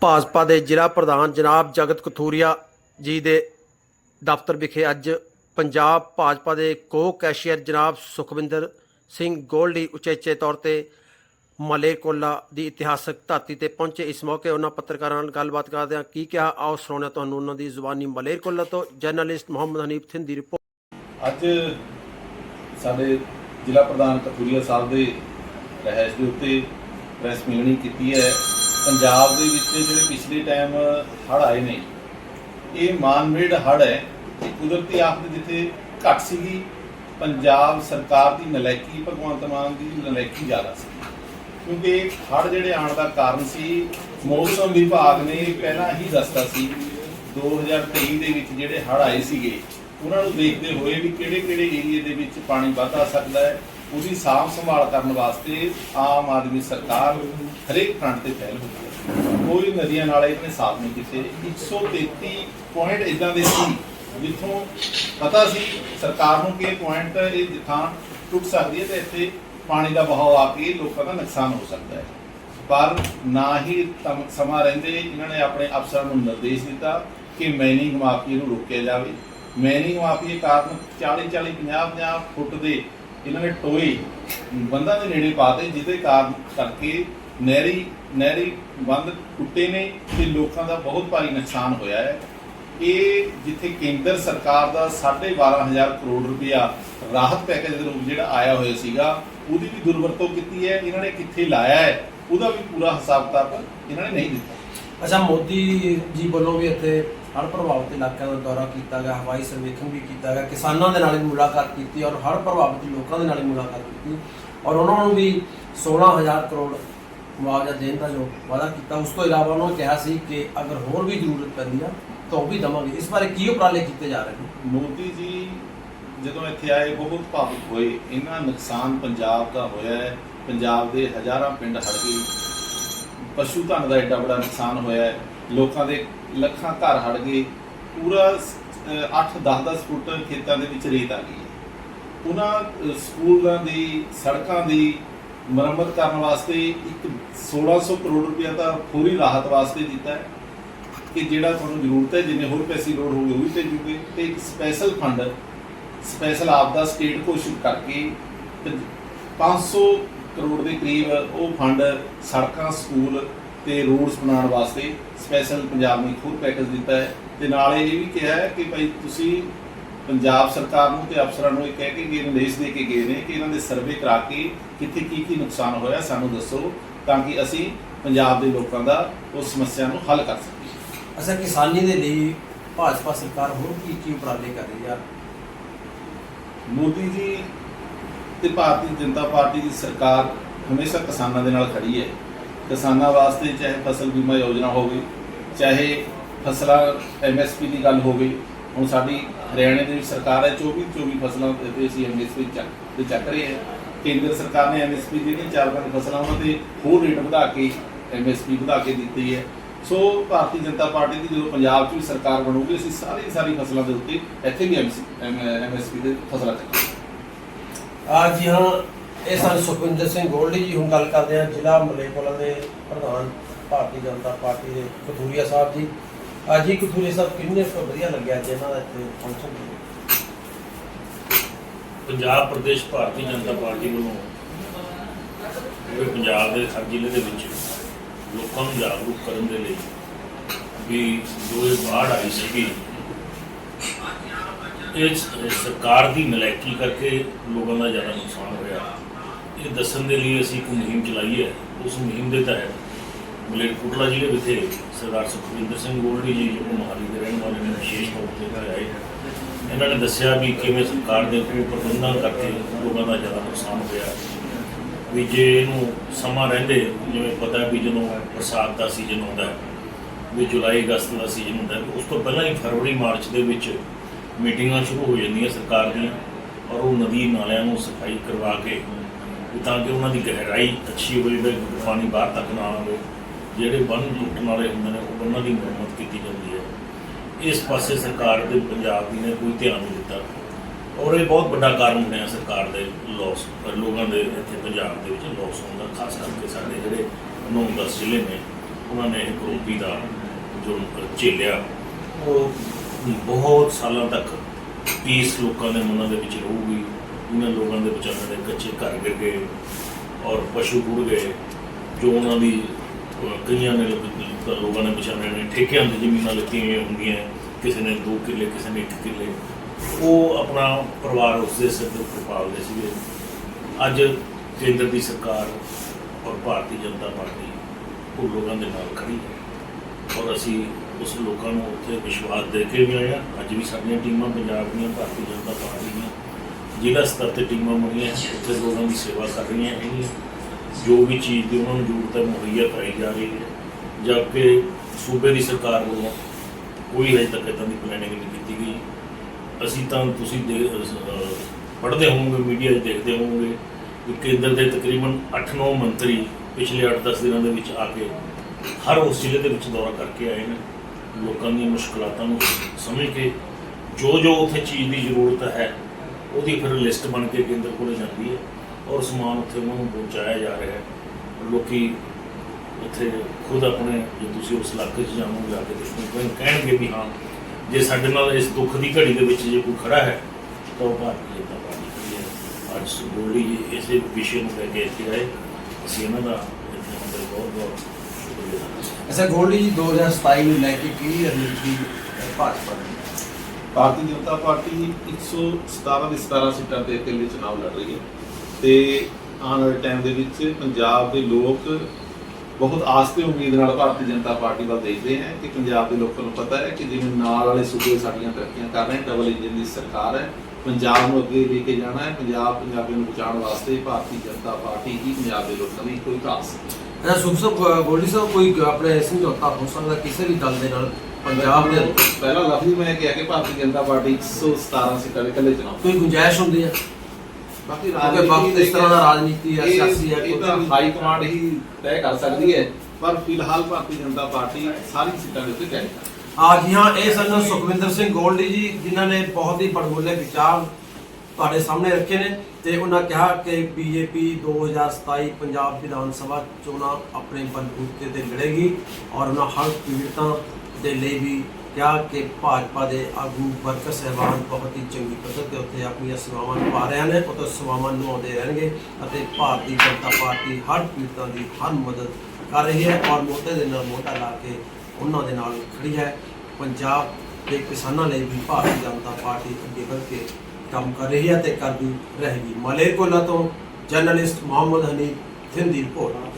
ਭਾਜਪਾ ਦੇ ਜ਼ਿਲ੍ਹਾ ਪ੍ਰਧਾਨ ਜਨਾਬ ਜਗਤ ਕਥੂਰੀਆ ਜੀ ਦੇ ਦਫ਼ਤਰ ਵਿਖੇ ਅੱਜ ਪੰਜਾਬ ਭਾਜਪਾ ਦੇ ਕੋ ਕੈਸ਼ੀਅਰ ਜਨਾਬ ਸੁਖਵਿੰਦਰ ਸਿੰਘ ਗੋਲਡੀ ਉਚੇਚੇ ਤੌਰ ਤੇ ਮਲੇਰਕੋਲਾ ਦੀ ਇਤਿਹਾਸਕ ਧਰਤੀ ਤੇ ਪਹੁੰਚੇ। ਇਸ ਮੌਕੇ ਉਹਨਾਂ ਪੱਤਰਕਾਰਾਂ ਨਾਲ ਗੱਲਬਾਤ ਕਰਦਿਆਂ ਕੀ ਕਿਹਾ? ਆਓ ਸੁਣਾਉਂਦੇ ਤੁਹਾਨੂੰ ਉਹਨਾਂ ਦੀ ਜ਼ੁਬਾਨੀ ਮਲੇਰਕੋਲਾ ਤੋਂ। ਜਰਨਲਿਸਟ ਮੁਹੰਮਦ ਹਨੀਫ ਥਿੰਦ ਰਿਪੋਰਟ ਅੱਜ ਸਾਡੇ ਜ਼ਿਲ੍ਹਾ ਪ੍ਰਧਾਨ ਕਤੂਰੀਆ ਸਾਹਿਬ ਦੇ ਰਹਿਸ਼ ਦੇ ਉੱਤੇ ਪ੍ਰੈਸ ਮੀਟਿੰਗ ਕੀਤੀ ਹੈ। ਪੰਜਾਬ ਦੇ ਵਿੱਚ ਜਿਹੜੇ ਪਿਛਲੇ ਟਾਈਮ ਹੜ੍ਹ ਆਏ ਨੇ, ਇਹ ਮਾਨਮੇਡ ਹੜ੍ਹ ਹੈ, ਇਹ ਕੁਦਰਤੀ ਆਫਤ ਜਿੱਥੇ ਘੱਟ ਸੀਗੀ, ਪੰਜਾਬ ਸਰਕਾਰ ਦੀ ਨਲਾਇਕੀ, ਭਗਵੰਤ ਮਾਨ ਦੀ ਨਲਾਇਕੀ ਜ਼ਿਆਦਾ ਸੀ। ਕਿਉਂਕਿ ਹੜ੍ਹ ਜਿਹੜੇ ਆਉਣ ਦਾ ਕਾਰਨ ਸੀ, ਮੌਸਮ ਵਿਭਾਗ ਨੇ ਪਹਿਲਾਂ ਹੀ ਦੱਸਤਾ ਸੀ 2023 ਦੇ ਵਿੱਚ ਜਿਹੜੇ ਹੜ੍ਹ ਆਏ ਸੀਗੇ, ਉਹਨਾਂ ਨੂੰ ਦੇਖਦੇ ਹੋਏ ਵੀ ਕਿਹੜੇ ਕਿਹੜੇ ਏਰੀਏ ਦੇ ਵਿੱਚ ਪਾਣੀ ਵੱਧ ਆ ਸਕਦਾ ਹੈ ਉਹਦੀ ਸਾਂਭ ਸੰਭਾਲ ਕਰਨ ਵਾਸਤੇ ਆਮ ਆਦਮੀ ਸਰਕਾਰ ਹਰੇਕ ਫਰੰਟ ਤੇ ਫੈਲ ਹੁੰਦੀ ਹੈ। ਕੋਈ ਨਦੀਆਂ ਨਾਲੇ ਇਹਨੇ ਸਾਥ ਨਹੀਂ ਕੀਤੇ। 133 ਪੁਆਇੰਟ ਇਦਾਂ ਦੇ ਸੀ, ਜਿੱਥੋਂ ਪਤਾ ਸੀ ਸਰਕਾਰ ਨੂੰ ਕਿ ਇਹ ਪੁਆਇੰਟ ਇਹ ਜਿੱਥਾਂ ਟੁੱਟ ਸਕਦੀ ਹੈ ਤੇ ਇੱਥੇ ਪਾਣੀ ਦਾ ਵਹਾਅ ਆ ਕੇ ਲੋਕਾਂ ਦਾ ਨੁਕਸਾਨ ਹੋ ਸਕਦਾ ਹੈ। ਪਰ ਨਾ ਹੀ ਤਮ- ਸਮਾਂ ਰਹਿੰਦੇ ਇਹਨਾਂ ਨੇ ਆਪਣੇ ਅਫਸਰਾਂ ਨੂੰ ਨਿਰਦੇਸ਼ ਦਿੱਤਾ ਕਿ ਮੈਨਿੰਗ ਮਾਫੀਏ ਨੂੰ ਰੋਕਿਆ ਜਾਵੇ। ਮੈਨਿੰਗ ਮਾਫੀਏ ਕਾਰਨ 40 40 50 50 ਫੁੱਟ ਦੇ ਇਹਨਾਂ ਨੇ ਟੋਏ ਬੰਦਾਂ ਦੇ ਨੇੜੇ ਪਾਤੇ ਜਿਹਦੇ ਕਾਰਨ ਕਰਕੇ ਨਹਿਰੀ ਨਹਿਰੀ ਬੰਦ ਟੁੱਟੇ ਨੇ ਤੇ ਲੋਕਾਂ ਦਾ ਬਹੁਤ ਭਾਰੀ ਨੁਕਸਾਨ ਹੋਇਆ ਹੈ। ਇਹ ਜਿੱਥੇ ਕੇਂਦਰ ਸਰਕਾਰ ਦਾ 12500 ਕਰੋੜ ਰੁਪਇਆ ਰਾਹਤ ਪੈਕੇਜ ਦੇ ਰੂਪ ਜਿਹੜਾ ਆਇਆ ਹੋਇਆ ਸੀਗਾ, ਉਹਦੀ ਵੀ ਦੁਰਵਰਤੋਂ ਕੀਤੀ ਹੈ, ਇਹਨਾਂ ਨੇ ਕਿੱਥੇ ਲਾਇਆ ਹੈ, ਉਹਦਾ ਵੀ ਪੂਰਾ ਹਿਸਾਬ ਕਿਤਾਬ ਇਹਨਾਂ ਨੇ ਨਹੀਂ ਦਿੱਤਾ। ਅੱਛਾ, ਮੋਦੀ ਜੀ ਵੱਲੋਂ ਵੀ ਇੱਥੇ ਹਰ ਪ੍ਰਭਾਵਿਤ ਇਲਾਕਿਆਂ ਦਾ ਦੌਰਾ ਕੀਤਾ ਗਿਆ, ਹਵਾਈ ਸਰਵੇਖਣ ਵੀ ਕੀਤਾ ਗਿਆ, ਕਿਸਾਨਾਂ ਦੇ ਨਾਲ ਵੀ ਮੁਲਾਕਾਤ ਕੀਤੀ ਔਰ ਹਰ ਪ੍ਰਭਾਵਿਤ ਲੋਕਾਂ ਦੇ ਨਾਲ ਵੀ ਮੁਲਾਕਾਤ ਕੀਤੀ ਔਰ ਉਹਨਾਂ ਨੂੰ ਵੀ 16000 ਕਰੋੜ ਮੁਆਵਜ਼ਾ ਦੇਣ ਦਾ ਜੋ ਵਾਅਦਾ ਕੀਤਾ, ਉਸ ਤੋਂ ਇਲਾਵਾ ਉਹਨਾਂ ਨੇ ਕਿਹਾ ਸੀ ਕਿ ਅਗਰ ਹੋਰ ਵੀ ਜ਼ਰੂਰਤ ਪੈਂਦੀ ਆ ਤਾਂ ਉਹ ਵੀ ਦਵਾਂਗੇ। ਇਸ ਬਾਰੇ ਕੀ ਉਪਰਾਲੇ ਕੀਤੇ ਜਾ ਰਹੇ ਨੇ? ਮੋਦੀ ਜੀ ਜਦੋਂ ਇੱਥੇ ਆਏ, ਬਹੁਤ ਭਾਵੁਕ ਹੋਏ। ਇੰਨਾ ਨੁਕਸਾਨ ਪੰਜਾਬ ਦਾ ਹੋਇਆ ਹੈ। ਪੰਜਾਬ ਦੇ ਹਜ਼ਾਰਾਂ ਪਿੰਡ ਹੜ ਗਏ। ਪਸ਼ੂ ਧਨ ਦਾ ਐਡਾ ਬੜਾ ਨੁਕਸਾਨ ਹੋਇਆ ਹੈ। ਲੋਕਾਂ ਦੇ ਲੱਖਾਂ ਘਰ ਹੜ ਗਏ, ਪੂਰਾ 8 10 10 ਫੁੱਟ ਖੇਤਾਂ ਦੇ ਵਿੱਚ ਰੇਤ ਆ ਗਈ ਹੈ। ਉਹਨਾਂ ਸਕੂਲਾਂ ਦੀ, ਸੜਕਾਂ ਦੀ ਮੁਰੰਮਤ ਕਰਨ ਵਾਸਤੇ ਇੱਕ 1600 ਕਰੋੜ ਰੁਪਇਆ ਤਾਂ ਪੂਰੀ ਰਾਹਤ ਵਾਸਤੇ ਦਿੱਤਾ ਹੈ ਕਿ ਜਿਹੜਾ ਤੁਹਾਨੂੰ ਜ਼ਰੂਰਤ ਹੈ, ਜਿੰਨੇ ਹੋਰ ਪੈਸੇ ਲੋੜ ਹੋਵੇ ਉਹ ਵੀ ਭੇਜੂਗੇ ਤੇ ਇੱਕ ਸਪੈਸ਼ਲ ਫੰਡ ਸਪੈਸ਼ਲ ਆਪਦਾ ਸਟੇਟ ਘੋਸ਼ਿਤ ਕਰਕੇ ਪੰਜ- 500 ਕਰੋੜ ਦੇ ਕਰੀਬ ਉਹ ਫੰਡ ਸੜਕਾਂ, ਸਕੂਲ ਤੇ ਰੋਡਸ ਬਣਾਉਣ ਵਾਸਤੇ ਸਪੈਸ਼ਲ ਪੰਜਾਬ ਨੇ ਖੁਦ ਪੈਕੇਜ ਦਿੱਤਾ ਹੈ। ਤੇ ਨਾਲ ਇਹ ਵੀ ਕਿਹਾ ਹੈ ਕਿ ਭਾਈ ਤੁਸੀਂ ਪੰਜਾਬ ਸਰਕਾਰ ਨੂੰ ਤੇ ਅਫਸਰਾਂ ਨੂੰ ਇਹ ਕਹਿ ਕੇ ਗਏ ਨਿਰਦੇਸ਼ ਦੇ ਕੇ ਗਏ ਨੇ ਕਿ ਇਹਨਾਂ ਦੇ ਸਰਵੇ ਕਰਾ ਕੇ ਕਿੱਥੇ ਕੀ ਕੀ ਨੁਕਸਾਨ ਹੋਇਆ ਸਾਨੂੰ ਦੱਸੋ ਤਾਂ ਕਿ ਅਸੀਂ ਪੰਜਾਬ ਦੇ ਲੋਕਾਂ ਦਾ ਉਸ ਸਮੱਸਿਆ ਨੂੰ ਹੱਲ ਕਰ ਸਕੀਏ। ਅੱਛਾ ਕਿਸਾਨੀ ਦੇ ਲਈ ਭਾਜਪਾ ਸਰਕਾਰ ਹੋਰ ਕੀ ਕੀ ਉਪਰਾਲੇ ਕਰ ਰਹੀ ਆ? ਮੋਦੀ ਜੀ ਤੇ ਭਾਰਤੀ ਜਨਤਾ ਪਾਰਟੀ ਦੀ ਸਰਕਾਰ ਹਮੇਸ਼ਾ ਕਿਸਾਨਾਂ ਦੇ ਨਾਲ ਖੜੀ ਹੈ। ਕਿਸਾਨਾਂ ਵਾਸਤੇ ਚਾਹੇ ਫਸਲ ਬੀਮਾ ਯੋਜਨਾ ਹੋਵੇ, ਚਾਹੇ ਫਸਲਾਂ ਐਮਐਸਪੀ ਦੀ ਗੱਲ ਹੋਵੇ, ਹੁਣ ਸਾਡੀ ਹਰਿਆਣੇ ਦੀ ਸਰਕਾਰ ਹੈ 24 24 ਫਸਲਾਂ ਤੇ ਅਸੀਂ ਐਮਐਸਪੀ ਚੱਕ ਤੇ ਚੱਕ ਰਹੇ ਹਾਂ। ਕੇਂਦਰ ਸਰਕਾਰ ਨੇ ਐਮਐਸਪੀ ਦੀ ਨਹੀਂ ਚਾਰ ਪੰਜ ਫਸਲਾਂ, ਉਹਨਾਂ ਤੇ ਹੋਰ ਰੇਟ ਵਧਾ ਕੇ ਐਮਐਸਪੀ ਵਧਾ ਕੇ ਦਿੱਤੀ ਹੈ। ਸੋ ਭਾਰਤੀ ਜਨਤਾ ਪਾਰਟੀ ਦੀ ਜਦੋਂ ਪੰਜਾਬ 'ਚ ਵੀ ਸਰਕਾਰ ਬਣੂਗੀ, ਅਸੀਂ ਸਾਰੀ ਸਾਰੀ ਫਸਲਾਂ ਦੇ ਉੱਤੇ ਇੱਥੇ ਵੀ ਐਮਐਸਪੀ ਦੇ ਫਸਲਾਂ ਚੱਕਾਂਗੇ। ਆ ਜੀ ਹਾਂ ਇਹ ਸਨ ਸੁਖਵਿੰਦਰ ਸਿੰਘ ਗੋਲਡੀ ਜੀ, ਹੁਣ ਗੱਲ ਕਰਦੇ ਹਾਂ ਜ਼ਿਲ੍ਹਾ ਮਲੇਕੋਲਾ ਦੇ ਪ੍ਰਧਾਨ ਭਾਰਤੀ ਜਨਤਾ ਪਾਰਟੀ ਦੇ ਕਥੂਰੀਆ ਸਾਹਿਬ ਜੀ। ਅੱਜ ਹੀ ਕਥੂਰੀਆ ਸਾਹਿਬ ਕਿੰਨੇ ਕੁ ਵਧੀਆ ਲੱਗਿਆ ਜੀ ਇਹਨਾਂ ਦਾ ਇੱਥੇ ਫੰਕਸ਼ਨ ਪੰਜਾਬ ਪ੍ਰਦੇਸ਼ ਭਾਰਤੀ ਜਨਤਾ ਪਾਰਟੀ ਵੱਲੋਂ ਪੂਰੇ ਪੰਜਾਬ ਦੇ ਹਰ ਜ਼ਿਲ੍ਹੇ ਦੇ ਵਿੱਚ ਲੋਕਾਂ ਨੂੰ ਜਾਗਰੂਕ ਕਰਨ ਦੇ ਲਈ ਵੀ ਜੋ ਇਹ ਬਾੜ ਆਈ ਸੀਗੀ, ਇਹ ਸਰਕਾਰ ਦੀ ਨਲਾਇਕੀ ਕਰਕੇ ਲੋਕਾਂ ਦਾ ਜ਼ਿਆਦਾ ਨੁਕਸਾਨ ਹੋਇਆ। ਇਹ ਦੱਸਣ ਦੇ ਲਈ ਅਸੀਂ ਇੱਕ ਮੁਹਿੰਮ ਚਲਾਈ ਹੈ। ਉਸ ਮੁਹਿੰਮ ਦੇ ਤਹਿਤ ਮਲੇਰਕੋਟਲਾ ਜ਼ਿਲ੍ਹੇ ਵਿਖੇ ਸਰਦਾਰ ਸੁਖਵਿੰਦਰ ਸਿੰਘ ਗੋਲਡੀ ਜੀ, ਜੋ ਮੋਹਾਲੀ ਦੇ ਰਹਿਣ ਵਾਲੇ ਨੇ, ਵਿਸ਼ੇਸ਼ ਤੌਰ ਤੇ ਘਰ ਆਏ ਇਹਨਾਂ ਨੇ ਦੱਸਿਆ ਵੀ ਕਿਵੇਂ ਸਰਕਾਰ ਦੇ ਕੋਈ ਪ੍ਰਬੰਧਾਂ ਕਰਕੇ ਲੋਕਾਂ ਦਾ ਜ਼ਿਆਦਾ ਨੁਕਸਾਨ ਹੋਇਆ। ਵੀ ਜੇ ਇਹਨੂੰ ਸਮਾਂ ਰਹਿੰਦੇ, ਜਿਵੇਂ ਪਤਾ ਵੀ ਜਦੋਂ ਬਰਸਾਤ ਦਾ ਸੀਜ਼ਨ ਆਉਂਦਾ ਵੀ ਜੁਲਾਈ, ਅਗਸਤ ਦਾ ਸੀਜ਼ਨ ਹੁੰਦਾ ਉਸ ਤੋਂ ਪਹਿਲਾਂ ਹੀ ਫਰਵਰੀ, ਮਾਰਚ ਦੇ ਵਿੱਚ ਮੀਟਿੰਗਾਂ ਸ਼ੁਰੂ ਹੋ ਜਾਂਦੀਆਂ ਸਰਕਾਰ ਦੀਆਂ, ਔਰ ਉਹ ਨਦੀ ਨਾਲਿਆਂ ਨੂੰ ਸਫ਼ਾਈ ਕਰਵਾ ਕੇ ਤਾਂ ਕਿ ਉਹਨਾਂ ਦੀ ਗਹਿਰਾਈ ਅੱਛੀ ਹੋਵੇ ਵੀ ਪਾਣੀ ਬਾਹਰ ਤੱਕ ਨਾ ਆਵੇ, ਜਿਹੜੇ ਬੰਨ ਟੁੱਟਣ ਵਾਲੇ ਹੁੰਦੇ ਨੇ ਉਹਨਾਂ ਦੀ ਮੁਰੰਮਤ ਕੀਤੀ ਜਾਂਦੀ ਹੈ। ਇਸ ਪਾਸੇ ਸਰਕਾਰ ਦੇ ਪੰਜਾਬ ਦੀ ਨੇ ਕੋਈ ਧਿਆਨ ਨਹੀਂ ਦਿੱਤਾ। ਔਰ ਇਹ ਬਹੁਤ ਵੱਡਾ ਕਾਰਨ ਬਣਿਆ ਸਰਕਾਰ ਦੇ ਲੋਸ ਲੋਕਾਂ ਦੇ ਇੱਥੇ ਪੰਜਾਬ ਦੇ ਵਿੱਚ ਲੋਸ ਹੋਣ ਦਾ, ਖਾਸ ਕਰਕੇ ਸਾਡੇ ਜਿਹੜੇ 9-10 ਜ਼ਿਲ੍ਹੇ ਨੇ, ਉਹਨਾਂ ਨੇ ਇਹ ਕਰੋਪੀ ਦਾ ਜੋ ਝੇਲਿਆ, ਉਹ ਬਹੁਤ ਸਾਲਾਂ ਤੱਕ ਪੀਸ ਲੋਕਾਂ ਦੇ ਮਨਾਂ ਦੇ ਵਿੱਚ ਰਹੂਗੀ। ਇਹਨਾਂ ਲੋਕਾਂ ਦੇ ਵਿਚਾਰਿਆਂ ਦੇ ਕੱਚੇ ਘਰ ਗਿਰ ਗਏ ਔਰ ਪਸ਼ੂ ਰੁੜ ਗਏ, ਜੋ ਉਹਨਾਂ ਦੀ ਕਈਆਂ ਨੇ ਲੋਕਾਂ ਨੇ ਵਿਚਾਰਿਆਂ ਨੇ ਠੇਕਿਆਂ ਤੇ ਜ਼ਮੀਨਾਂ ਲਿੱਤੀਆਂ ਹੋਈਆਂ ਹੁੰਦੀਆਂ, ਕਿਸੇ ਨੇ 2 ਕਿੱਲੇ, ਕਿਸੇ ਨੇ 1 ਕਿੱਲੇ। ਉਹ ਆਪਣਾ ਪਰਿਵਾਰ ਉਸ ਦੇ ਸਿਰ ਦੇ ਉੱਤੇ ਪਾਲਦੇ ਸੀਗੇ। ਅੱਜ ਕੇਂਦਰ ਦੀ ਸਰਕਾਰ ਔਰ ਭਾਰਤੀ ਜਨਤਾ ਪਾਰਟੀ ਉਹ ਲੋਕਾਂ ਦੇ ਨਾਲ ਖੜੀ ਹੈ। ਔਰ ਅਸੀਂ ਉਸ ਲੋਕਾਂ ਨੂੰ ਉੱਥੇ ਵਿਸ਼ਵਾਸ ਦੇ ਕੇ ਵੀ ਆਏ ਹਾਂ। ਅੱਜ ਵੀ ਸਾਡੀਆਂ ਟੀਮਾਂ ਪੰਜਾਬ ਦੀਆਂ, ਭਾਰਤੀ ਜਨਤਾ ਪਾਰਟੀ ਦੀਆਂ ਜ਼ਿਲ੍ਹਾ ਸਤਰ ਤੇ ਟੀਮਾਂ ਬਣੀਆਂ ਉੱਥੇ ਲੋਕਾਂ ਦੀ ਸੇਵਾ ਕਰ ਰਹੀਆਂ ਹੈਗੀਆਂ। ਜੋ ਵੀ ਚੀਜ਼ ਦੀ ਉਹਨਾਂ ਨੂੰ ਜ਼ਰੂਰਤ ਹੈ, ਮੁਹੱਈਆ ਕਰਾਈ ਜਾ ਰਹੀ ਹੈ। ਜਦਕਿ ਸੂਬੇ ਦੀ ਸਰਕਾਰ ਵੱਲੋਂ ਕੋਈ ਹਜੇ ਤੱਕ ਇਦਾਂ ਦੀ ਪਲੈਨਿੰਗ ਨਹੀਂ ਕੀਤੀ ਗਈ। ਅਸੀਂ ਤਾਂ ਤੁਸੀਂ ਪੜ੍ਹਦੇ ਹੋਵੋਗੇ ਮੀਡੀਆ 'ਚ ਦੇਖਦੇ ਹੋਵੋਗੇ ਕਿ ਕੇਂਦਰ ਦੇ ਤਕਰੀਬਨ 8-9 ਮੰਤਰੀ ਪਿਛਲੇ 8-10 ਦਿਨਾਂ ਦੇ ਵਿੱਚ ਆ ਕੇ ਹਰ ਉਸ ਜ਼ਿਲ੍ਹੇ ਦੇ ਵਿੱਚ ਦੌਰਾ ਕਰਕੇ ਆਏ ਨੇ। ਲੋਕਾਂ ਦੀਆਂ ਮੁਸ਼ਕਲਾਤਾਂ ਨੂੰ ਸਮਝ ਕੇ ਜੋ ਜੋ ਉੱਥੇ ਚੀਜ਼ ਦੀ ਜ਼ਰੂਰਤ ਹੈ ਉਹਦੀ ਫਿਰ ਲਿਸਟ ਬਣ ਕੇ ਕੇਂਦਰ ਕੋਲੇ ਜਾਂਦੀ ਹੈ ਔਰ ਸਮਾਨ ਉੱਥੇ ਉਹਨਾਂ ਨੂੰ ਪਹੁੰਚਾਇਆ ਜਾ ਰਿਹਾ ਹੈ। ਲੋਕੀ ਉੱਥੇ ਖੁਦ ਆਪਣੇ ਜੇ ਤੁਸੀਂ ਉਸ ਇਲਾਕੇ 'ਚ ਜਾਵੋਗੇ ਜਾ ਕੇ ਦੇਖੋ ਕਹਿਣਗੇ ਵੀ ਹਾਂ, ਜੇ ਸਾਡੇ ਨਾਲ ਇਸ ਦੁੱਖ ਦੀ ਘੜੀ ਦੇ ਵਿੱਚ ਜੇ ਕੋਈ ਖੜਾ ਹੈ, ਤਾਂ ਉਹ ਭਾਰਤੀ ਜਨਤਾ ਪਾਰਟੀ ਖੜੀ ਹੈ। ਅੱਜ ਗੋਲੀ ਜੀ, ਇਸੇ ਵਿਸ਼ੇ ਨੂੰ ਲੈ ਕੇ ਇੱਥੇ ਆਏ। ਅਸੀਂ ਇਹਨਾਂ ਦਾ ਅੰਦਰ ਬਹੁਤ ਬਹੁਤ ਸ਼ੁਕਰੀਆ ਅਦਾ ਗੋਲੀ ਹਾਂ। ਅੱਛਾ, ਗੋਲਡੀ ਜੀ 2027 ਨੂੰ ਲੈ ਕੇ ਕੀ ਰਣਨੀਤੀ ਹੈ ਭਾਜਪਾ ਦੀ? ਭਾਰਤੀ ਜਨਤਾ ਪਾਰਟੀ 117 ਦੀ 17 ਸੀਟਾਂ ਤੇ ਇਕੱਲੇ ਚੁਣਾਵ ਲੜ ਰਹੀ ਹੈ ਤੇ ਆਉਣ ਵਾਲੇ ਟਾਈਮ ਦੇ ਵਿੱਚ ਪੰਜਾਬ ਦੇ ਲੋਕ ਬਹੁਤ ਆਸ ਤੇ ਉਮੀਦ ਨਾਲ ਭਾਰਤੀ ਜਨਤਾ ਪਾਰਟੀ ਵੱਲ ਦੇਖਦੇ ਹਨ ਕਿ ਪੰਜਾਬ ਦੇ ਲੋਕਾਂ ਨੂੰ ਪਤਾ ਹੈ ਕਿ ਜਿਵੇਂ ਨਾਲ ਵਾਲੇ ਸੂਬੇ ਸਾਡੀਆਂ ਤਰੱਕੀਆਂ ਕਰ ਰਹੇ ਡਬਲ ਇੰਜਨ ਦੀ ਸਰਕਾਰ ਹੈ, ਪੰਜਾਬ ਨੂੰ ਅੱਗੇ ਲੈ ਕੇ ਜਾਣਾ ਹੈ, ਪੰਜਾਬ ਪੰਜਾਬੀਆਂ ਨੂੰ ਬਚਾਉਣ ਵਾਸਤੇ ਭਾਰਤੀ ਜਨਤਾ ਪਾਰਟੀ ਹੀ ਪੰਜਾਬ ਦੇ ਲੋਕਾਂ ਦੀ ਕੋਈ ਖਾਸ ਅੱਛਾ ਸੁਖ ਸਾਹਿਬ ਗੋਲਡੀ ਸਾਹਿਬ, ਕੋਈ ਆਪਣੇ ਸਮਝੌਤਾ ਹੋ ਸਕਦਾ ਕਿਸੇ ਵੀ ਦਲ ਦੇ ਨਾਲ? ਪੰਜਾਬ ਦੇ? ਪਹਿਲਾ ਲਫ਼ਜ਼ ਹੀ ਮੈਂ ਕਿਹਾ ਕਿ ਭਾਰਤੀ ਜਨਤਾ ਪਾਰਟੀ 117 ਸੀਟਾਂ ਦੇ ਇਕੱਲੇ ਚੁਣਾਵ ਕੋਈ ਗੁੰਜਾਇਸ਼ ਹੁੰਦੀ ਹੈ ਬਾਕੀ ਕਿਉਂਕਿ ਵਕਤ ਇਸ ਤਰ੍ਹਾਂ ਦਾ ਰਾਜਨੀਤੀ ਹੈ ਸਿਆਸੀ ਹੈ ਇਹ ਤਾਂ ਹਾਈ ਕਮਾਂਡ ਹੀ ਤੈਅ ਕਰ ਸਕਦੀ ਹੈ ਪਰ ਫਿਲਹਾਲ ਭਾਰਤੀ ਜਨਤਾ ਪਾਰਟੀ ਸਾਰੀ ਸੀਟਾਂ ਦੇ ਉੱਤੇ ਜਾਏਗਾ। ਆ ਜੀ ਹਾਂ ਇਹ ਸਨ ਸੁਖਵਿੰਦਰ ਸਿੰਘ ਗੋਲਡੀ ਜੀ ਜਿਨ੍ਹਾਂ ਨੇ ਬਹੁਤ ਹੀ ਬੜਬੋਲੇ ਵਿਚਾਰ ਤੁਹਾਡੇ ਸਾਹਮਣੇ ਰੱਖੇ ਨੇ ਤੇ ਉਹਨਾਂ ਕਿਹਾ ਕਿ ਬੀਜੇਪੀ 2027 ਪੰਜਾਬ ਵਿਧਾਨ ਸਭਾ ਚੋਣਾਂ ਆਪਣੇ ਬਲਬੂਤੇ ਤੇ ਲੜੇਗੀ ਔਰ ਉਹਨਾਂ ਹਰ ਪੀੜਤਾਂ ਦੇ ਲਈ ਵੀ ਕਿਹਾ ਕਿ ਭਾਜਪਾ ਦੇ ਆਗੂ ਵਰਕਰ ਸਹਿਬਾਨ ਬਹੁਤ ਹੀ ਚੰਗੀ ਪੱਧਰ ਤੇ ਉੱਤੇ ਆਪਣੀਆਂ ਸੇਵਾਵਾਂ ਨਿਭਾ ਰਹੇ ਨੇ ਉਹ ਸੇਵਾਵਾਂ ਨਿਭਾਉਂਦੇ ਰਹਿਣਗੇ ਅਤੇ ਭਾਰਤੀ ਜਨਤਾ ਪਾਰਟੀ ਹਰ ਪੀੜਤਾਂ ਦੀ ਹਰ ਮਦਦ ਕਰ ਰਹੀ ਹੈ ਔਰ ਮੋਟੇ ਦੇ ਨਾਲ ਮੋਟਾ ਲਾ ਕੇ ਉਹਨਾਂ ਦੇ ਨਾਲ ਖੜੀ ਹੈ। ਪੰਜਾਬ ਦੇ ਕਿਸਾਨਾਂ ਲਈ ਵੀ ਭਾਰਤੀ ਜਨਤਾ ਪਾਰਟੀ ਅੱਗੇ ਵਧ ਕੇ ਕੰਮ ਕਰ ਰਹੀ ਹੈ ਤੇ ਕਰਦੀ ਰਹੇਗੀ। ਮਲੇਰਕੋਲਾ ਤੋਂ ਜਰਨਲਿਸਟ ਮੁਹੰਮਦ ਹਨੀ ਥਿੰਦੀ ਰਿਪੋਰਟ।